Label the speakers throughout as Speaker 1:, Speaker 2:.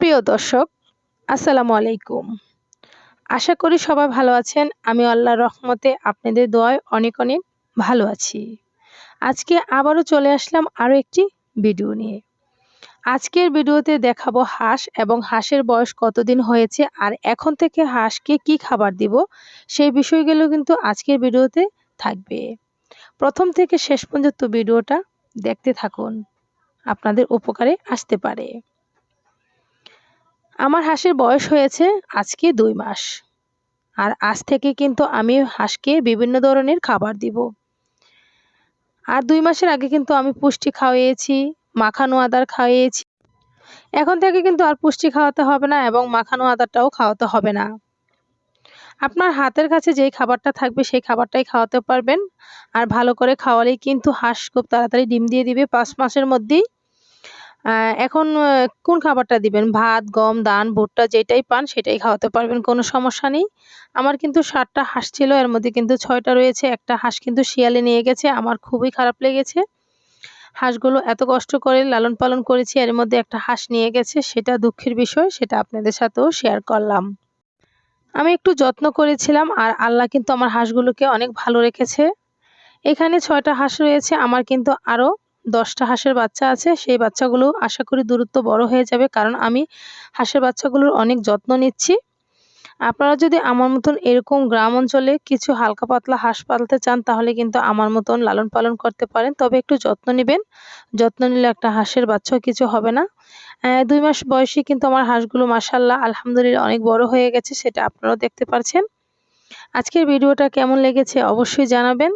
Speaker 1: প্রিয় দর্শক, আসসালামু আলাইকুম। আশা করি সবাই ভালো আছেন। আমি আল্লাহর রহমতে আপনাদের দোয়ায় অনেক অনেক ভালো আছি। আজকে আবারও চলে আসলাম আরও একটি ভিডিও নিয়ে। আজকের ভিডিওতে দেখাবো হাঁস এবং হাঁসের বয়স কতদিন হয়েছে আর এখন থেকে হাঁসকে কি খাবার দিব সেই বিষয়গুলো কিন্তু আজকের ভিডিওতে থাকবে। প্রথম থেকে শেষ পর্যন্ত ভিডিওটা দেখতে থাকুন। আপনাদের উপকারে আসতে পারে। আমার হাঁসের বয়স হয়েছে আজকে দুই মাস। আর আজ থেকে কিন্তু আমি হাঁসকে বিভিন্ন ধরনের খাবার দিব। আর দুই মাসের আগে কিন্তু আমি পুষ্টি খাওয়িয়েছি মাখানো আদার খাওয়িয়েছি এখন থেকে কিন্তু আর পুষ্টি খাওয়াতে হবে না এবং মাখানো আদারটাও খাওয়াতে হবে না। আপনার হাতের কাছে যেই খাবারটা থাকবে সেই খাবারটাই খাওয়াতে পারবেন। আর ভালো করে খাওয়ালেই কিন্তু হাঁস খুব তাড়াতাড়ি ডিম দিয়ে দিবে। পাঁচ মাসের মধ্যেই এখন কোন খাবারটা দিবেন? ভাত, গম ধান ভুট্টা যেটাই পান সেটাই খাওয়াতে পারবেন, কোনো সমস্যা নেই। আমার কিন্তু সাতটা হাঁস ছিল, এর মধ্যে কিন্তু ছয়টা রয়েছে। একটা হাঁস কিন্তু শিয়ালে নিয়ে গেছে, আমার খুবই খারাপ লেগেছে। হাঁসগুলো এত কষ্ট করে লালন পালন করেছি, এর মধ্যে একটা হাঁস নিয়ে গেছে, সেটা দুঃখের বিষয়, সেটা আপনাদের সাথেও শেয়ার করলাম। আমি একটু যত্ন করেছিলাম, আর আল্লাহ কিন্তু আমার হাঁসগুলোকে অনেক ভালো রেখেছে। এখানে ছয়টা হাঁস রয়েছে, আমার কিন্তু আরও দশটা হাঁসের বাচ্চা আছে, সেই বাচ্চাগুলো আশা করি দূরত্ব বড় হয়ে যাবে কারণ আমি হাঁসের বাচ্চাগুলোর অনেক যত্ন নিচ্ছি। আপনারা যদি আমার মতন এরকম গ্রাম অঞ্চলে কিছু হালকা পাতলা হাঁস পালতে চান, তাহলে কিন্তু আমার মতন লালন পালন করতে পারেন। তবে একটু যত্ন নেবেন। যত্ন নিলে একটা হাঁসের বাচ্চাও কিছু হবে না। দুই মাস বয়সে কিন্তু আমার হাঁসগুলো মাসাল্লাহ আলহামদুলিল্লাহ অনেক বড় হয়ে গেছে, সেটা আপনারাও দেখতে পারছেন। আজকের ভিডিওটা কেমন লেগেছে অবশ্যই জানাবেন।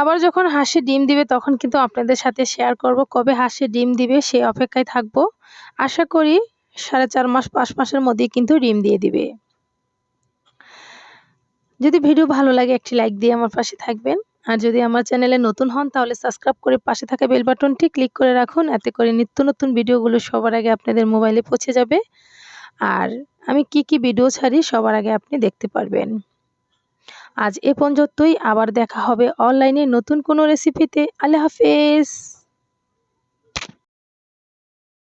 Speaker 1: আবার যখন হাঁসে ডিম দিবে তখন কিন্তু আপনাদের সাথে শেয়ার করব কবে হাঁসে ডিম দিবে সেই অপেক্ষায় থাকব। আশা করি সাড়ে চার মাস, পাঁচ মাসের মধ্যে কিন্তু ডিম দিয়ে দিবে। যদি ভিডিও ভালো লাগে একটি লাইক দিয়ে আমার পাশে থাকবেন। আর যদি আমার চ্যানেলে নতুন হন তাহলে সাবস্ক্রাইব করে পাশে থাকা বেল বাটনটি ক্লিক করে রাখুন। এতে করে নিত্য নতুন ভিডিওগুলো সবার আগে আপনাদের মোবাইলে পৌঁছে যাবে। আর আমি কি কি ভিডিও ছাড়ি সবার আগে আপনি দেখতে পারবেন। আজ এ পর্যন্তই আবার দেখা হবে অনলাইনে নতুন কোনো রেসিপিতে আল্লাহ হাফেজ।